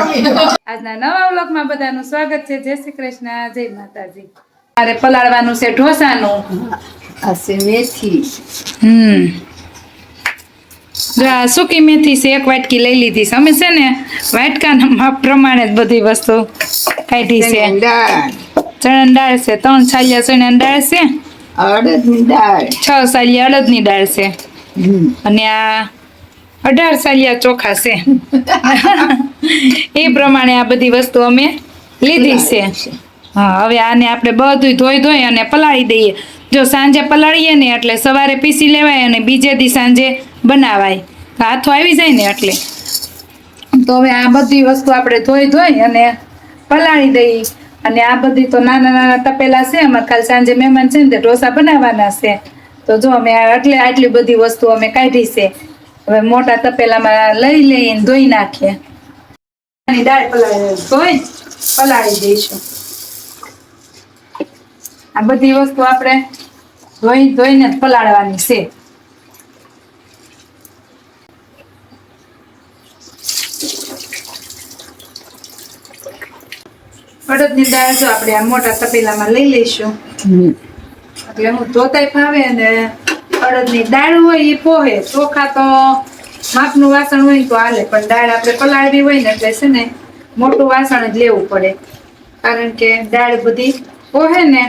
આજના નવા વ્લોગમાં બધાનું સ્વાગત છે. જય શ્રી કૃષ્ણ. જય માતાજી. મારે પલાળવાનું છે ઢોસાનું. આ છે મેથી. હમ. જો આ સૂકી મેથી છે એક વાટકી લઈ લીધી છે. અમે છે ને વાટકાના માપ પ્રમાણે જ બધી વસ્તુ કાઢી છે. ચણાની દાળ. છે ત્રણ સાલિયા ચણાની દાળ છે અડદની દાળ. છ સાલિયા અડદની દાળ છે. અને આ અઢાર સાલિયા ચોખા છે. એ પ્રમાણે આ બધી વસ્તુ અમે લીધી છે. હા હવે આને આપણે બધું ધોઈ ધોઈ અને પલાળી દઈએ. જો સાંજે પલાળીએ ને એટલે સવારે પીસી લેવાય અને બીજે દી સાંજે બનાવાય. હાથો આવી જાય ને એટલે. તો હવે આ બધી વસ્તુ આપણે ધોઈ ધોઈ અને પલાળી દઈએ. અને આ બધી તો નાના નાના તપેલા છે. અમારે કાલ સાંજે મહેમાન છે ને તે ઢોસા બનાવવાના છે. તો જો અમે આ એટલે આટલી બધી વસ્તુ અમે કાઢી છે. હવે મોટા તપેલામાં લઈ લઈને ધોઈ નાખીએ. આની દાળ પલાળી ધોઈ પલાળી દઈશું. આ બધી વસ્તુ આપણે ધોઈ ધોઈને જ પલાળવાની છે. અડદની દાળ જો આપણે આ મોટા તપેલામાં લઈ લઈશું. એટલે હું ધોતાય ફાવે અને અડદની દાળ હોય એ પોહે. ચોખા તો માપનું વાસણ હોય તો હાલે, પણ દાળ આપણે પલાળવી હોય ને એટલે છે ને મોટું વાસણ જ લેવું પડે. કારણ કે દાળ બધી પોહે ને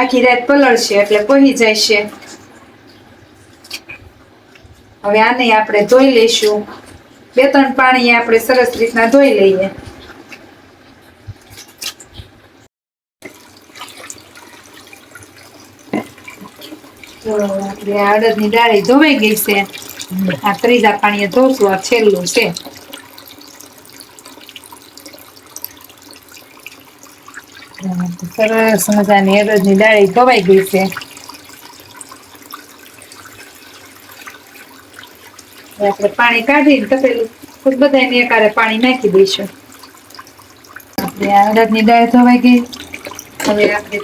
આખી રાત પલળશે એટલે પોહી જાય છે હવે આને આપણે ધોઈ લઈશું. બે ત્રણ પાણી આપણે સરસ રીતના ધોઈ લઈએ. તો આપણે અડદની દાળી ધોવાઈ ગઈ છે. આ ત્રીજા પાણીએ ધોશું આ છેલ્લું છે. સરસ મજાની અડદની દાળી ધોવાઈ ગઈ છે. આપણે પાણી કાઢીને તપેલું ખુદ બધાને એકારે પાણી નાખી દઈશું. આપણે આ અડદની દાળ ધોવાઈ ગઈ. હવે આપણે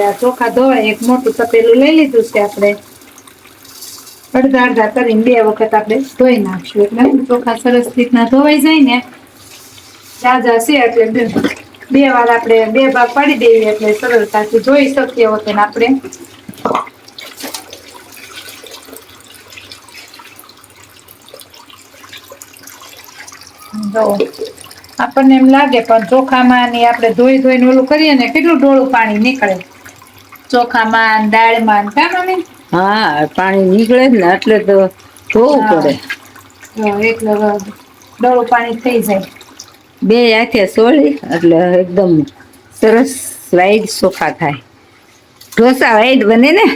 હવે આ ચોખા ધોવાય, એક મોટું તપેલું લઈ લીધું છે આપણે. અડધા અડધા કરીને બે વખત આપણે ધોઈ નાખશું. એટલે ચોખા સરસ રીતના ધોવાઈ જાય ને તાજા છે એટલે બે વાર આપણે બે ભાગ પાડી દેવી એટલે સરળતાથી જોઈ શકીએ હોતે આપણે. જો, આપણને એમ લાગે પણ ચોખામાં ને આપણે ધોઈ ધોઈને ઓલું કરીએ ને, કેટલું ડોળું પાણી નીકળે. ચોખામાં દાળમાં ને મમ્મી હા પાણી નીકળે ને એટલે તો ધોવું પડે. એટલે ડોળું પાણી થઈ જાય. બે હાથે સોળી એટલે એકદમ સરસ વાઈડ સોફા થાય. ઢોસા વાઈડ બને ને?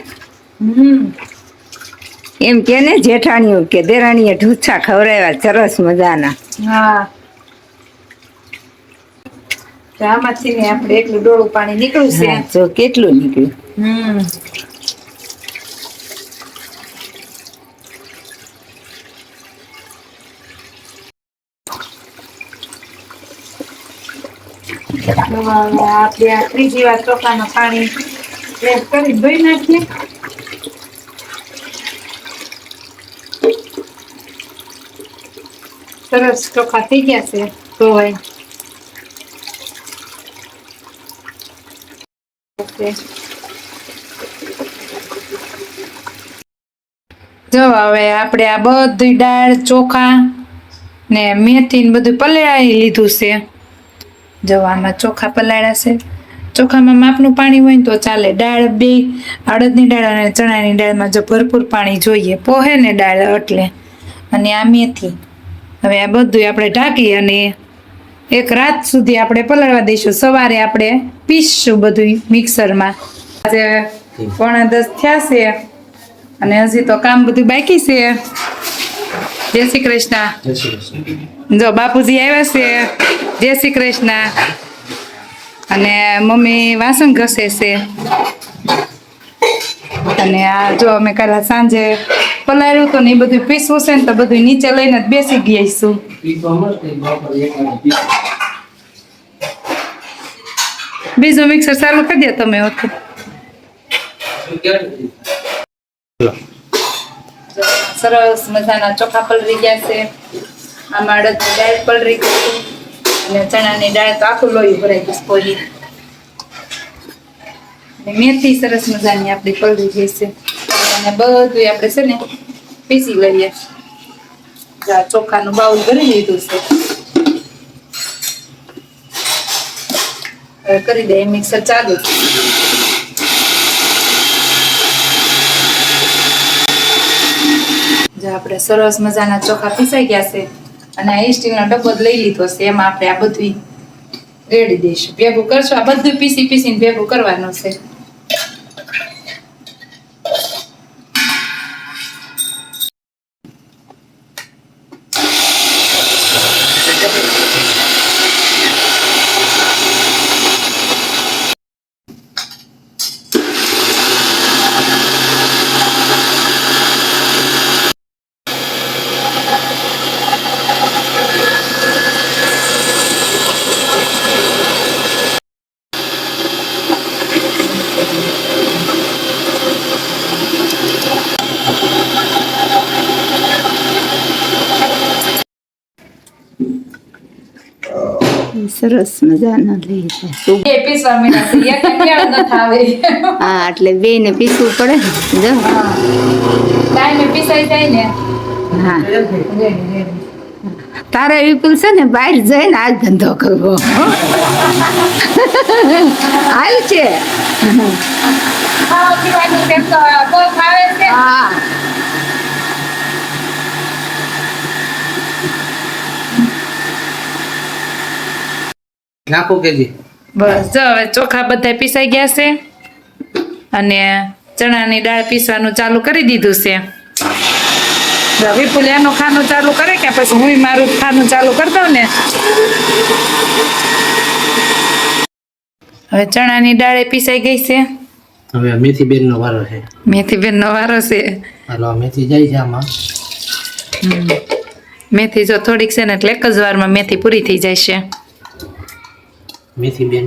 એમ કે ને જેઠાણીઓ કે દેરાણીએ ઢોસા ખવડાવ્યા સરસ મજાના. હા. તો આમાંથી ને આપણે એટલું ડોળું પાણી નીકળ્યું છે. જો કેટલું નીકળ્યું? હમ. આપણે આ ત્રીજી વાર ચોખાનું પાણી એડ કરી ધોઈ નાખીએ. સરસ ચોખા થઈ ગયા છે ધોવાઈ. ઓકે. જો હવે આપણે આ બધી દાળ, ચોખા ને મેથી ને બધું પલાળી લીધું છે. જો આમાં ચોખા પલાળ્યા છે. ચોખામાં માપનું પાણી હોય ને તો ચાલે. દાળ બે, અડદની દાળ અને ચણાની દાળમાં જો ભરપૂર પાણી જોઈએ, પોહે ને દાળ એટલે. અને આ મેથી. હવે આ બધું આપણે ઢાંકી અને એક રાત સુધી આપણે પલાળવા દઈશું. સવારે આપણે પીસશું બધું મિક્સરમાં. આજે પોણા દસ થયા છે અને હજી તો કામ બધું બાકી છે. જય શ્રી કૃષ્ણ. જો બાપુજી આવ્યા છે. જય શ્રી કૃષ્ણ. અને મમ્મી વાસણ ઘસે છે. અને આ જો અમે કાલે સાંજે પલાળ્યું તો ને બધું પીસવું છે ને તો બધું નીચે લઈને જ બેસી ગઈશું બીજું મિક્સર ચાલુ કરી દે તમે ઓકે સરસ મજાના ચોખા પલરી ગયા છે. આમાં અડદની દાળ પલરી ગઈ અને ચણાની દાળ તો આખું લોહી ભરાઈ ગયું અને મેથી સરસ મજાની આપણી પલળી ગઈ છે. અને બધું આપણે છે ને પીસી લઈએ. ચોખાનું બાઉલ ભરી લીધું છે. કરી દઈએ મિક્સર ચાલુ. આપણે સરસ મજાના ચોખા પીસાઈ ગયા છે અને આ સ્ટીલનો ડબ્બો લઈ લીધો છે. એમાં આપણે આ બધું રેડી દઈશું. ભેગું કરશું? આ બધું પીસી પીસીને ભેગું કરવાનું છે. સરસ મજાના લઈ જાય પીસવા મીડા છે. એક મેળ ન થાવે. હા એટલે બે ને પીસવું પડે જો. ટાઈમે પીસાઈ જાય ને. હા. તારે વિપુલ છે ને બહાર જઈને આ ધંધો કરવો. હાલ ભાવે છે. હા. નાખો કેજી. બસ જો હવે ચોખા બધા પીસાઈ ગયા છે. અને ચણાની દાળ પીસવાનું ચાલુ કરી દીધું છે. જો વિપુલ એનું ખાનું ચાલુ કરે કે પછી હું મારું ખાનું ચાલુ કરી દઉં ને? હવે ચણાની દાળ પીસાઈ ગઈ છે. હવે મેથી બેન નો વારો છે. મેથી બેન નો વારો છે. હાલો મેથી જાય છે આમાં. મેથી જો થોડીક છે ને એટલે એક જ વારમાં મેથી પૂરી થઈ જાય છે. મેથી બેન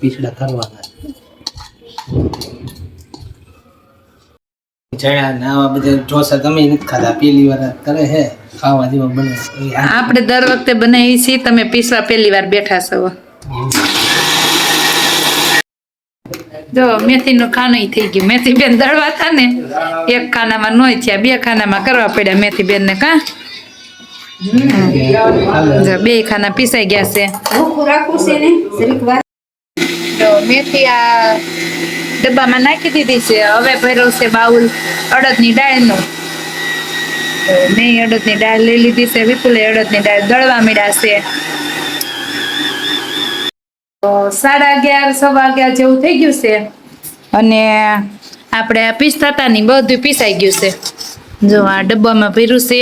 પીસડા કરવાના ચણા ને આવા બધા ઢોસા તમે નથી ખાધા? પેલી વાર કરે છે ખાવા જેવા બને. આપણે દર વખતે બનાવી છીએ તમે પીસવા પહેલી વાર બેઠા છો. જો મેથીનું ખાનું થઈ ગયું. મેથી બેન દળવા હતા ને એક ખાનામાં નોય થયા બે ખાનામાં કરવા પડ્યા મેથી બેન ને કા? બે ખાના પીસાઈ ગયા છે. તો મેથી આ ડબ્બામાં નાખી દીધી છે. હવે ભર્યું છે બાઉલ અડદની દાળનું. તો મેં અડદની દાળ લઈ લીધી છે. વિપુલે અડદની દાળ દળવા મીડા છે. તો સાડા અગિયાર સવા અગિયાર જેવું થઈ ગયું છે. અને આપણે આ પીસતાતાની બધું પીસાઈ ગયું છે. જો આ ડબ્બામાં ભર્યું છે.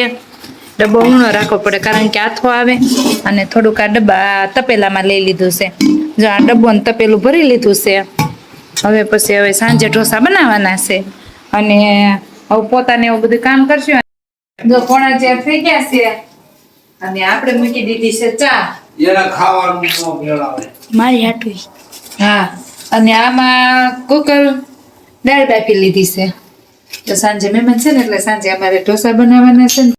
ડબ્બો ઊંડો રાખવો પડે કારણ કે આથો આવે અને થોડુંક આ ડબ્બા તપેલામાં લઈ લીધું છે. જો આ ડબ્બો ને તપેલું ભરી લીધું છે હવે પછી હવે સાંજે ઢોસા બનાવવાના છે અને હવે પોતાને એવું બધું કામ કરશું. જો પોણા ચાર થઈ ગયા છે અને આપણે મૂકી દીધી છે ચા. એના ખાવાનું મારી હાટવી હા અને આમાં કુકર દાળ બાફી લીધી છે. તો સાંજે મહેમાન છે ને એટલે સાંજે અમારે ઢોસા બનાવવાના છે ને.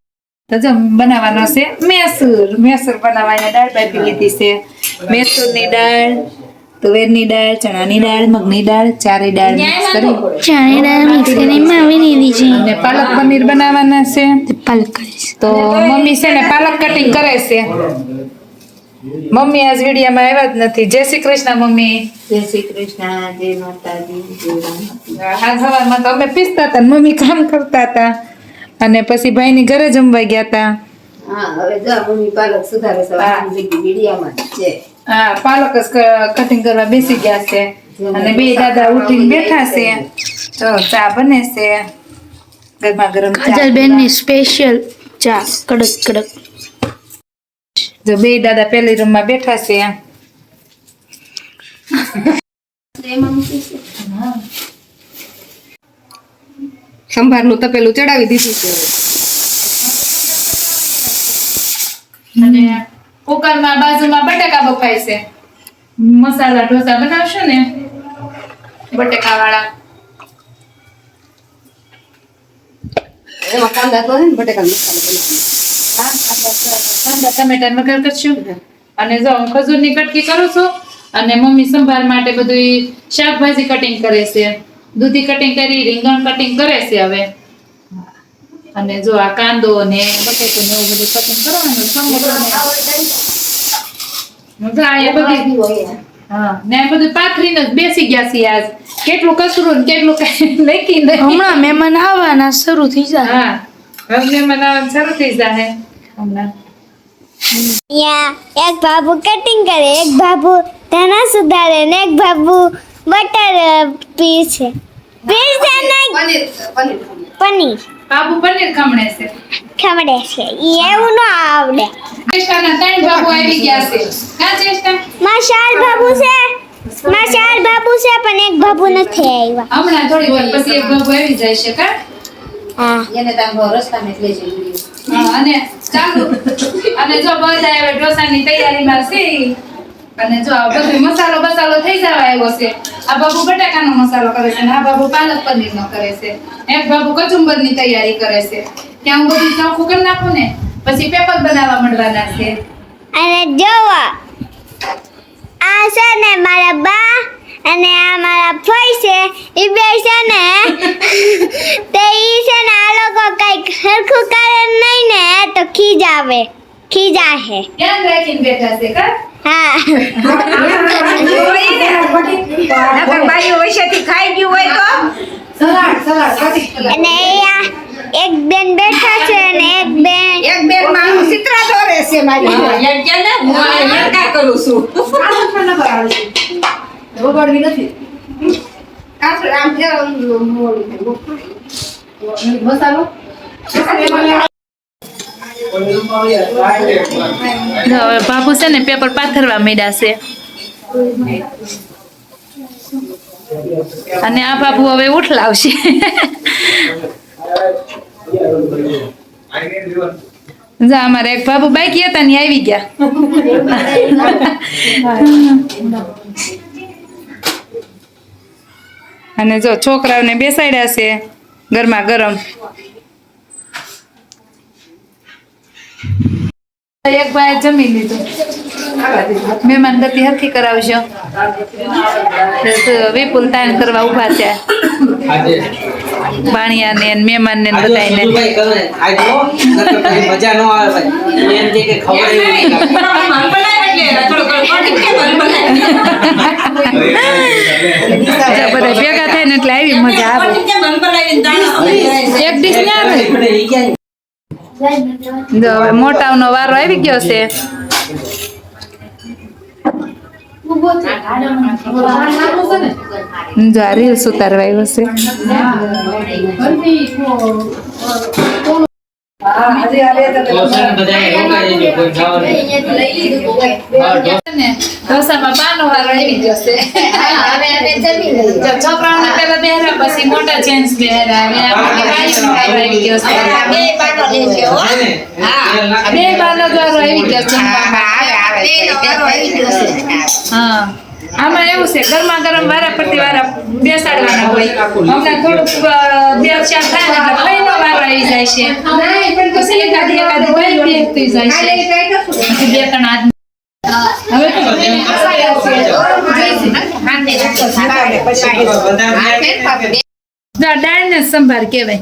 તો જો બનાવવાનો છે મેસૂર. મેસૂર બનાવવાની દાળ બાફી લીધી છે. મેસૂરની દાળ તુવેરની દાળ ચણાની દાળ મગની દાળ ચારે દાળ મિક્સ કરી. ચાણે દાળ મિક્સ કરીને માવી લીધી છે. અને પાલક પનીર બનાવવાના છે. પાલક કરીશ. તો મમ્મી છે ને પાલક કટિંગ કરે છે. મમ્મી આજ વિડીયામાં આવ્યા જ નથી. જય શ્રી કૃષ્ણ મમ્મી. જય શ્રી કૃષ્ણ જય માતાજી જય આ સવારમાં તો અમે પીસતા હતા ને મમ્મી કામ કરતા હતા. અને પછી ભાઈની ઘરે જમવા ગયા હતા હા હવે જો મમ્મી પાલક જ છે. હા પાલક જ કટિંગ કરવા બેસી ગયા છે. અને બે દાદા ઉઠીને બેઠા છે. તો ચા બને છે. ગરમા ગરમ ચા. કાજલ બેનની સ્પેશિયલ ચા. કડક કડક. જો બે દાદા પેલી રૂમમાં બેઠા છે. સંભારનું તપેલું ચડાવી દીધું છે. અને કુકરમાં બાજુમાં બટાકા બફાય છે. મસાલા ઢોસા બનાવશો ને? બટાકા વાળા એમાં કાંદા તો ને બટેકા કાંદા ટમેટા વગર કરશું. અને જો હું ખજૂરની કટકી કરું છું અને મમ્મી સંભાર માટે બધું શાકભાજી કટિંગ કરે છે. દૂધી કટિંગ કરી રીંગણ કટિંગ કરે છે હવે. અને જો આ કાંદો ને બટેટું ને એવું બધું કટિંગ કરવાનું ટમેટો ને જો આ એ બધી. હા ને બધું પાથરીને જ બેસી ગયા છીએ આજ. કેટલું કસરું ને કેટલું કઈ લખી હમણાં મહેમાન આવવાના શરૂ થઈ જાય. હા હવે મને શરૂ થઈ જાય હમણાં. એક બાબુ કટિંગ કરે એક બાબુ ધાણા સુધારે ને એક બાબુ બટર પી છે. નહીં પનીર બાબુ પનીર ખમણે છે. ખમણે છે. એવું ન આવડે. ચેષ્ટાના ત્રણ બાબુ આવી ગયા છે. કા ચેષ્ટા માશાલ બાબુ છે. માશાલ બાબુ છે પણ એક બાબુ નથી આવ્યા. હમણાં થોડી વાર પછી એક બાબુ આવી જાય છે કા? હા. હા, અને ચાલુ. અને જો બધા હવે ઢોસાની તૈયારીમાં છે. અને જો આ બધું મસાલો બસાલો થઈ જવા આવ્યો છે. આ બાબુ બટાકાનો મસાલો કરે છે અને આ બાબુ પાલક પનીરનો કરે છે. એક બાબુ કચુંબરની તૈયારી કરે છે. ત્યાં હું બધું ચોખ્ખું કરી નાખું ને પછી પેપર બનાવવા માંડવાના છે. અને જોવો આ છે ને મારા બા અને આ મારા ફઈ છે. એ બે છે ને તે ઈ છે ને આ લોકો કંઈક હરખું કરે નહીં ને તો ખીજાવે ખીજાશે ધ્યાન રાખીને બેઠા છે કા? હા નકર બાયું વૈસેથી ખાઈ ગયું હોય તો અને અહીંયા એક બેન બેઠા છે અને એક બેન એક બેન મારું ચિત્ર દોરે છે મારી એમ કે ને? હું એમ કા કરું છું. જો હવે બાપુ છે ને પેપર પાથરવા માંડ્યા છે. અને આ બાબુ હવે ઉઠલાવશે. જા, અમારે એક બાબુ બાકી હતા ને આવી ગયા. અને જો, છોકરાઓને બેસાડ્યા છે ગરમા ગરમ. એક ભાઈ જમી લીધું. મહેમાન ગતિ હરખી કરાવજો. વિપુલ તાન કરવા ઊભા છે. આજે. ને મહેમાન ને બધાને મજા નો આવે એમ કે ખબર બધા ભેગા થાય ને એટલે આવી મજા આવે. એક ડીશ ના આવે. મોટાનો વારો આવી ગયો છે. જો આ રીલ્સ છોકરાઓને પેલા બેહરા પછી મોટા જેન્ટ્સ બેહરા. બે બાનો જ વારો આવી ગયો છે. હા. આમાં એવું છે ગરમા ગરમ વારા પરથી વારા બેસાડવાના હોય. હમણાં થોડુંક બે ચાર થાય એટલે ભાઈનો વારો આવી જાય છે. એકાદી જાય બે ત્રણ આદમી હવે દાળ ને સંભાર કહેવાય.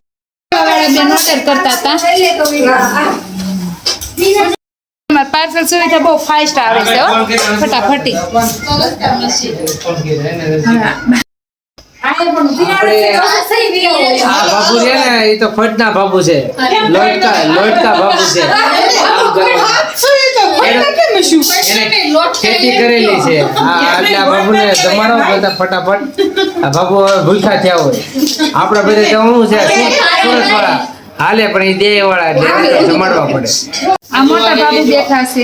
કરતા હતા પાર્સલ સુવિધા બહુ ફાસ્ટ આવે છે હો ફટાફટી બાબુ છે ને એ તો ફટના બાબુ છે લોટકા લોટકા બાબુ છે ખેતી કરેલી છે આ એટલે બાબુને જમાડો બધા ફટાફટ બાબુ હવે થયા હોય. આપણે બધે જમવું છે સુરત વાળા હાલે પણ એ દેહ વાળા એટલે જમાડવા પડે. આ મોટા બાબુ બેઠા છે.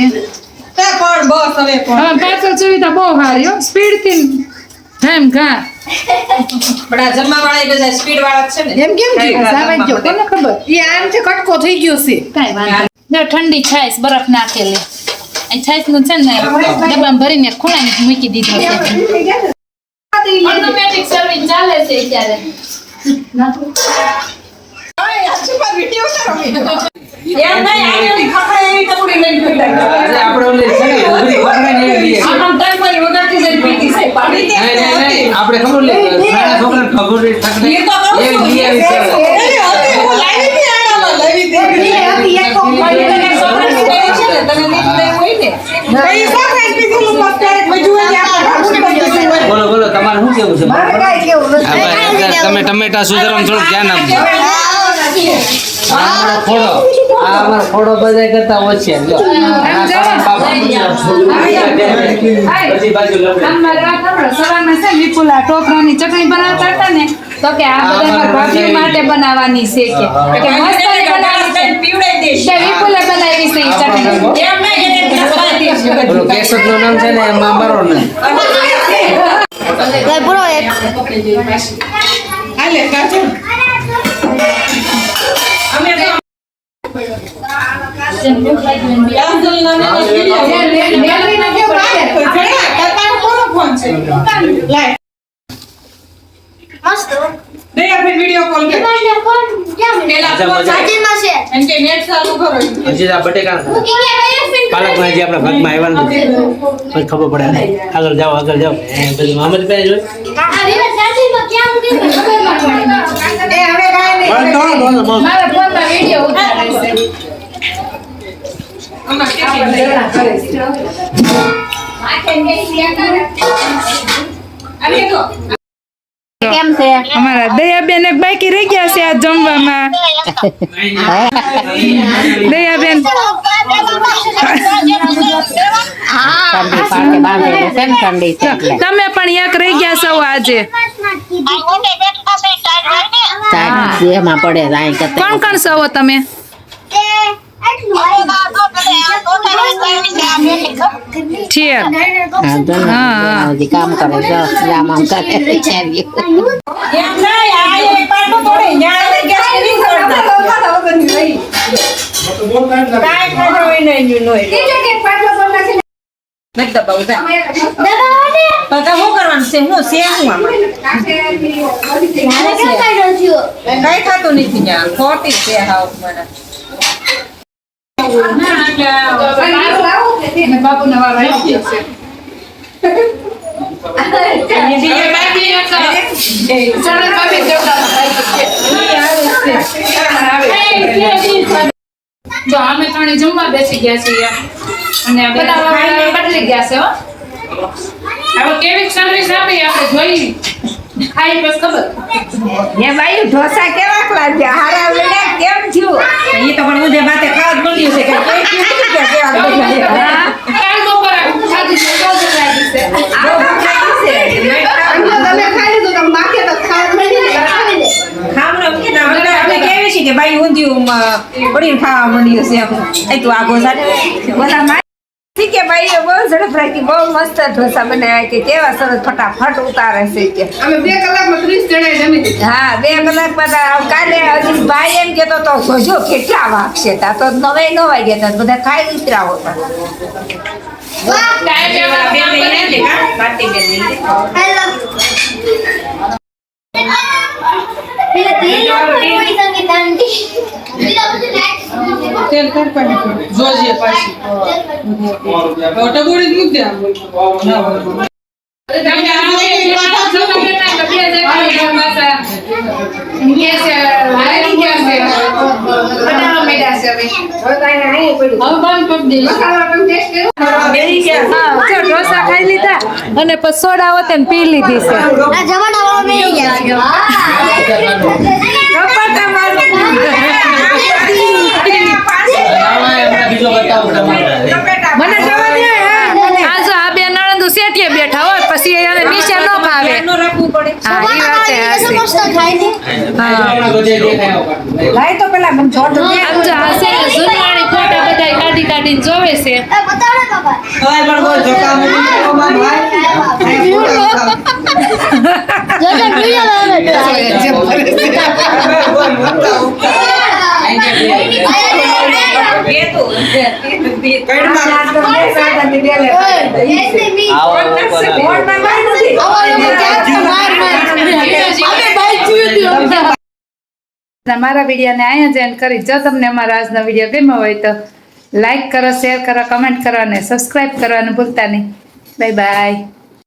પણ બસ હવે પણ. પાછળ સુવિધા બહુ સારી હો. સ્પીડથી એમ ઘા. પણ આ જમવા વાળા બધા સ્પીડ વાળા છે ને. એમ કેમ થયું? સાવા કોને ખબર? એ આમ છે કટકો થઈ ગયો છે. કાંઈ વાંધો જો ઠંડી છાશ બરફ નાખેલી. આ છાશનું છે ને ડબ્બામાં ભરીને ખૂણામાં મૂકી દીધું છે. ઓટોમેટિક સર્વિસ ચાલે છે અત્યારે એમ નહીં આની ખખડે એવી ટપુડી લઈને પીવડાવી. આપણે ઓલી છે ને ડુંગળી ને એવી. આમ આમ ટાઈમ મારી વગાડતી જઈને પીતી છે. પાણી દે. નહીં, નહીં, નહીં. આપણે ખબર લે નાના છોકરાને ખબર ઠકડે એ તો કહું એ છું. છે. એની હતી, હું લાવી હતી આણામાં, લાવી હતી. પણ એને છોકરાને પહેરી છે ને, તને નહીં હોય ને. બોલો બોલો તમારે શું કેવું છે? તમે ટમેટા સુધારવામાં થોડું ધ્યાન આપજો. અમારો ખોડો આ અમારો ખોડો બધા કરતા ઓછી છે. બાજુ. સવારમાં વિપુલા ટોપરાની ચટણી બનાવતા હતા ને તો કે આ બધા ભાભી માટે બનાવવાની છે કે કે મસ્ત બનાવી છે. પીવડાવી દઈશ. કે બનાવી છે ચટણી. એમ નહીં, એને ખવડાવી દઈશ. નામ છે ને એમાં અમારો નામ. ભાઈ પૂરો એક અમે તો મસ્ત વીડિયો કોલ કર મજા, મજા. સાચીમાં છે એમ કે નેટ ચાલુ કરો હજી આ બટેકા પાલકમાં જે આપણા ભાગમાં આવ્યા નથી. પછી ખબર પડે નહીં આગળ જાઓ આગળ જાઓ. પછી બધું મામદ પાસે જોઈ મારા તો કેમ છે? અમારા દયાબેન એક બાકી રહી ગયા છે આ જમવામાં. દયાબેન. તમે પણ એક રહી ગયા છો આજે. કોણ કોણ છો એટલે તમે પણ એક રહી ગયા છો આજે તાર જેમાં પડે રાઈ કરતા કોણ કોણ છો તમે ઠીક હા જો ને, હા. હજી કામ કરે છે આમ આમ કરે વિચાર્યું એમ નહીં આ એક પાટો તોડે ન્યા લઈ ગેસ કરી કાંઈ ખબર હોય નહીં એનું હોય. નથી દબાવું, જા. તો તો શું કરવાનું છે હું છે હું આમાં કઈ થતું નથી ન્યા ખોટી છે હાવ મને બાબુ નવા આવી ગયો છે સરળ ભાભી જો અમે ત્રણે જમવા બેસી ગયા છીએ અને બદલી ગયા છે હવે કેવી સર્વિસ આપી આપણે જોઈ ખાઈ બસ ખબર? એ બાઈ ઢોસા કેવા લાગ્યા હારા બન્યા કેમ થયું? એ તો પણ મુજે માથે ખાવા મળ્યું છે કે કોઈ કીધું કે કેવા બધા કાલ બપોરે ખાધી છે તો જ લાગી છે ખામણો કે ના હવે આપણે કેવી છે કે ભાઈ ઊંધિયું પડીને ખાવા મળ્યું છે એમ એ તું આગો સાથે કે ભાઈ બહુ ઝડપ રાખી બહુ મસ્ત ઢોસા બનાવ્યા કે કેવા સરસ ફટાફટ ઉતારે છે કે. અમે બે કલાકમાં ત્રીસ જણા જમી. હા બે કલાકમાં તો કાલે હજી ભાઈ એમ કેતો તો જોજો કેટલા વાગશે? તા તો નવે નો ગયા તા બધા ખાઈ ઉતરાવો હતા બેન તેલ કર પાણી જોજે પાછી. ટગોડી દૂધ દે અને પછી સોડા હોતે ને પી લીધી છે. બીજો બતાવું તમારે. ને ન ભાવે. રાખવું પડે. લાય તો પેલા ફોટા બધા કાઢી કાઢીને જોવે છે. પણ બોલ જોકા મૂકી દો, બાપ, ભાઈ. જો જો વિડિયો આવે તો બોલ, ઉઠતા, ઉઠતા. બે તો, બે, બે, કઈડમાં. આ તો બે સાદાની બે લે. ફોનમાં માર નથી. મારા વિડીયોને અહીંયા જ કરી જો તમને અમારા આજનો વીડિયો ગમ્યો હોય તો લાઈક કરો શેર કરો કમેન્ટ કરો અને સબસ્ક્રાઈબ કરવાનું ભૂલતા નહીં બાય બાય